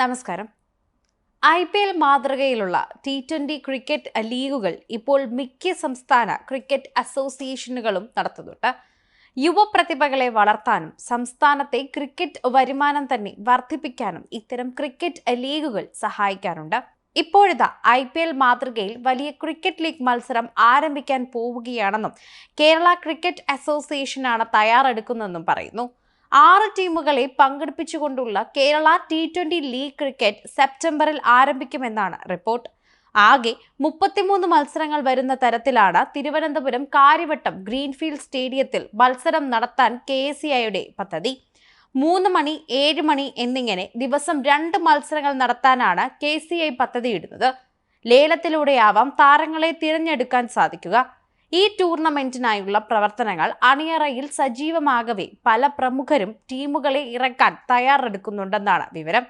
നമസ്കാരം. I P L മാതൃകയിലുള്ള T twenty cricket ലീഗുകൾ ഇപ്പോൾ മിക്ക സംസ്ഥാന ക്രിക്കറ്റ് അസോസിയേഷനുകളും നടത്തുന്നുണ്ട്. യുവപ്രതിഭകളെ വളർത്താനും സംസ്ഥാനത്തെ ക്രിക്കറ്റ് വരുമാനം തന്നെ വർദ്ധിപ്പിക്കാനും ഇത്തരം ക്രിക്കറ്റ് ലീഗുകൾ സഹായിക്കാറുണ്ട് ഇപ്പോഴത്തെ ഐ പി എൽ മാതൃകയിൽ വലിയ ക്രിക്കറ്റ് ലീഗ് മത്സരം ആരംഭിക്കാൻ പോവുകയാണെന്നും കേരള ക്രിക്കറ്റ് അസോസിയേഷനാണ് തയ്യാറെടുക്കുന്നതെന്നും പറയുന്നു. ആറ് ടീമുകളെ പങ്കെടുപ്പിച്ചുകൊണ്ടുള്ള Kerala T twenty league cricket സെപ്റ്റംബറിൽ ആരംഭിക്കുമെന്നാണ് റിപ്പോർട്ട് ആകെ മുപ്പത്തിമൂന്ന് മത്സരങ്ങൾ വരുന്ന തരത്തിലാണ് തിരുവനന്തപുരം കാര്യവട്ടം ഗ്രീൻഫീൽഡ് സ്റ്റേഡിയത്തിൽ മത്സരം നടത്താൻ കെ പദ്ധതി. മൂന്ന് മണി ഏഴ് മണി എന്നിങ്ങനെ ദിവസം രണ്ട് മത്സരങ്ങൾ നടത്താനാണ് കെ സി ഐ പദ്ധതിയിടുന്നത്. ലേലത്തിലൂടെയാവാം താരങ്ങളെ തിരഞ്ഞെടുക്കാൻ സാധിക്കുക. ഈ ടൂർണമെന്റിനായുള്ള പ്രവർത്തനങ്ങൾ അണിയറയിൽ സജീവമാകവേ പല പ്രമുഖരും ടീമുകളെ ഇറക്കാൻ തയ്യാറെടുക്കുന്നുണ്ടെന്നാണ് വിവരം.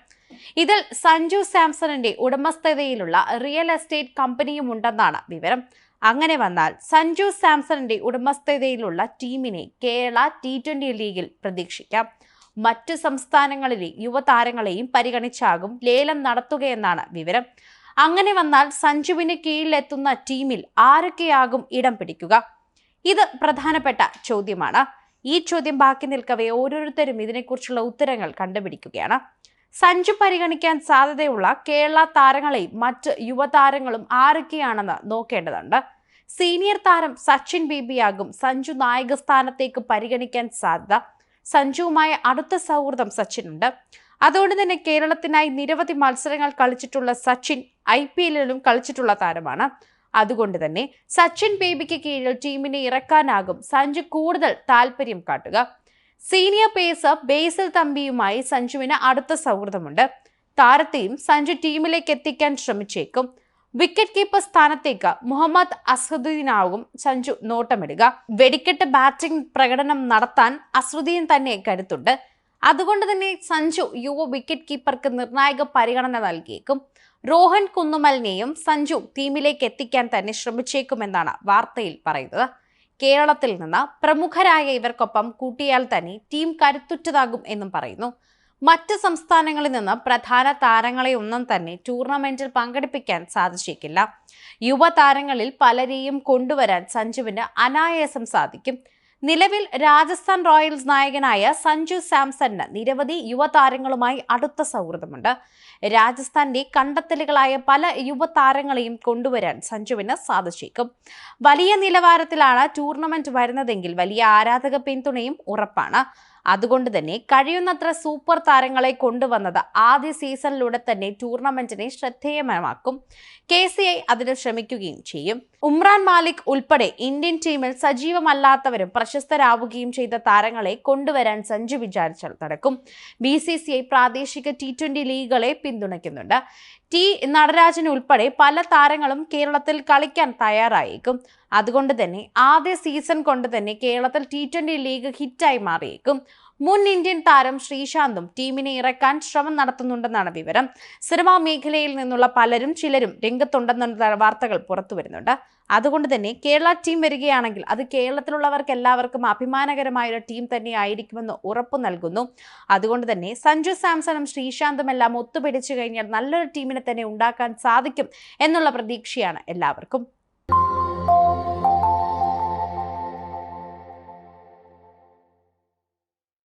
ഇതിൽ സഞ്ജു സാംസണിന്റെ ഉടമസ്ഥതയിലുള്ള റിയൽ എസ്റ്റേറ്റ് കമ്പനിയുമുണ്ടെന്നാണ് വിവരം. അങ്ങനെ വന്നാൽ സഞ്ജു സാംസണിന്റെ ഉടമസ്ഥതയിലുള്ള ടീമിനെ കേരള ടി ട്വന്റി ലീഗിൽ പ്രതീക്ഷിക്കാം. മറ്റു സംസ്ഥാനങ്ങളിലെ യുവതാരങ്ങളെയും പരിഗണിച്ചാകും ലേലം നടത്തുകയെന്നാണ് വിവരം. അങ്ങനെ വന്നാൽ സഞ്ജുവിന് കീഴിലെത്തുന്ന ടീമിൽ ആരൊക്കെയാകും ഇടം പിടിക്കുക? ഇത് പ്രധാനപ്പെട്ട ചോദ്യമാണ്. ഈ ചോദ്യം ബാക്കി നിൽക്കവേ ഓരോരുത്തരും ഇതിനെക്കുറിച്ചുള്ള ഉത്തരങ്ങൾ കണ്ടുപിടിക്കുകയാണ്. സഞ്ജു പരിഗണിക്കാൻ സാധ്യതയുള്ള കേരള താരങ്ങളെയും മറ്റ് യുവതാരങ്ങളും ആരൊക്കെയാണെന്ന് നോക്കേണ്ടതുണ്ട്. സീനിയർ താരം സച്ചിൻ ബേബിയാകും സഞ്ജു നായക സ്ഥാനത്തേക്ക് പരിഗണിക്കാൻ സാധ്യത. സഞ്ജുവുമായ അടുത്ത സൗഹൃദം സച്ചിനുണ്ട്. അതുകൊണ്ട് തന്നെ കേരളത്തിനായി നിരവധി മത്സരങ്ങൾ കളിച്ചിട്ടുള്ള സച്ചിൻ ഐ പി എല്ലിലും കളിച്ചിട്ടുള്ള താരമാണ്. അതുകൊണ്ട് തന്നെ സച്ചിൻ ബേബിക്ക് കീഴിൽ ടീമിനെ ഇറക്കാനാകും സഞ്ജു കൂടുതൽ താല്പര്യം കാട്ടുക. സീനിയർ പേസർ ബേസൽ തമ്പിയുമായി സഞ്ജുവിന് അടുത്ത സൗഹൃദമുണ്ട്. താരത്തെയും സഞ്ജു ടീമിലേക്ക് എത്തിക്കാൻ ശ്രമിച്ചേക്കും. വിക്കറ്റ് കീപ്പർ സ്ഥാനത്തേക്ക് മുഹമ്മദ് അസദുദ്ദീനാവും സഞ്ജു നോട്ടമിടുക. വെടിക്കെട്ട് ബാറ്റിംഗ് പ്രകടനം നടത്താൻ അസറുദ്ദീൻ തന്നെ കരുത്തുണ്ട്. അതുകൊണ്ട് തന്നെ സഞ്ജു യുവ വിക്കറ്റ് കീപ്പർക്ക് നിർണായക പരിഗണന നൽകിയേക്കും. രോഹൻ കുന്നുമലിനെയും സഞ്ജു ടീമിലേക്ക് എത്തിക്കാൻ തന്നെ ശ്രമിച്ചേക്കുമെന്നാണ് വാർത്തയിൽ പറയുന്നത്. കേരളത്തിൽ നിന്ന് പ്രമുഖരായ ഇവർക്കൊപ്പം കൂട്ടിയാൽ തന്നെ ടീം കരുത്തുറ്റതാകും എന്നും പറയുന്നു. മറ്റ് സംസ്ഥാനങ്ങളിൽ നിന്ന് പ്രധാന താരങ്ങളെ ഒന്നും തന്നെ ടൂർണമെന്റിൽ പങ്കെടുപ്പിക്കാൻ സാധിച്ചേക്കില്ല. യുവതാരങ്ങളിൽ പലരെയും കൊണ്ടുവരാൻ സഞ്ജുവിന് അനായാസം സാധിക്കും. നിലവിൽ രാജസ്ഥാൻ റോയൽസ് നായകനായ സഞ്ജു സാംസണിന് നിരവധി യുവതാരങ്ങളുമായി അടുത്ത സൗഹൃദമുണ്ട്. രാജസ്ഥാന്റെ കണ്ടെത്തലുകളായ പല യുവതാരങ്ങളെയും കൊണ്ടുവരാൻ സഞ്ജുവിന് സാധിച്ചേക്കും. വലിയ നിലവാരത്തിലാണ് ടൂർണമെന്റ് വരുന്നതെങ്കിൽ വലിയ ആരാധക പിന്തുണയും ഉറപ്പാണ്. അതുകൊണ്ട് തന്നെ കഴിയുന്നത്ര സൂപ്പർ താരങ്ങളെ കൊണ്ടുവന്നത് ആദ്യ സീസണിലൂടെ തന്നെ ടൂർണമെന്റിനെ ശ്രദ്ധേയമാക്കും. കെ സി ഐ അതിന് ശ്രമിക്കുകയും ചെയ്യും. ഉമ്രാൻ മാലിക് ഉൾപ്പെടെ ഇന്ത്യൻ ടീമിൽ സജീവമല്ലാത്തവരും പ്രശസ്തരാവുകയും ചെയ്ത താരങ്ങളെ കൊണ്ടുവരാൻ സഞ്ജു വിചാരിച്ചാൽ നടക്കും. ബി സി സി ഐ പ്രാദേശിക ടി ട്വന്റി ലീഗുകളെ പിന്തുണയ്ക്കുന്നുണ്ട്. ടി നടരാജൻ ഉൾപ്പെടെ പല താരങ്ങളും കേരളത്തിൽ കളിക്കാൻ തയ്യാറായേക്കും. അതുകൊണ്ട് തന്നെ ആദ്യ സീസൺ കൊണ്ട് തന്നെ കേരളത്തിൽ ടി ട്വന്റി ലീഗ് ഹിറ്റായി മാറിയേക്കും. മുൻ ഇന്ത്യൻ താരം ശ്രീശാന്തും ടീമിനെ ഇറക്കാൻ ശ്രമം നടത്തുന്നുണ്ടെന്നാണ് വിവരം. സിനിമാ മേഖലയിൽ നിന്നുള്ള പലരും ചിലരും രംഗത്തുണ്ടെന്നുള്ള വാർത്തകൾ പുറത്തു വരുന്നുണ്ട് അതുകൊണ്ട് തന്നെ കേരള ടീം വരികയാണെങ്കിൽ അത് കേരളത്തിലുള്ളവർക്ക് എല്ലാവർക്കും അഭിമാനകരമായ ഒരു ടീം തന്നെ ആയിരിക്കുമെന്ന് ഉറപ്പു നൽകുന്നു. അതുകൊണ്ട് തന്നെ സഞ്ജു സാംസണും ശ്രീശാന്തും എല്ലാം ഒത്തുപിടിച്ചു കഴിഞ്ഞാൽ നല്ലൊരു ടീമിനെ തന്നെ ഉണ്ടാക്കാൻ സാധിക്കും എന്നുള്ള പ്രതീക്ഷയാണ് എല്ലാവർക്കും.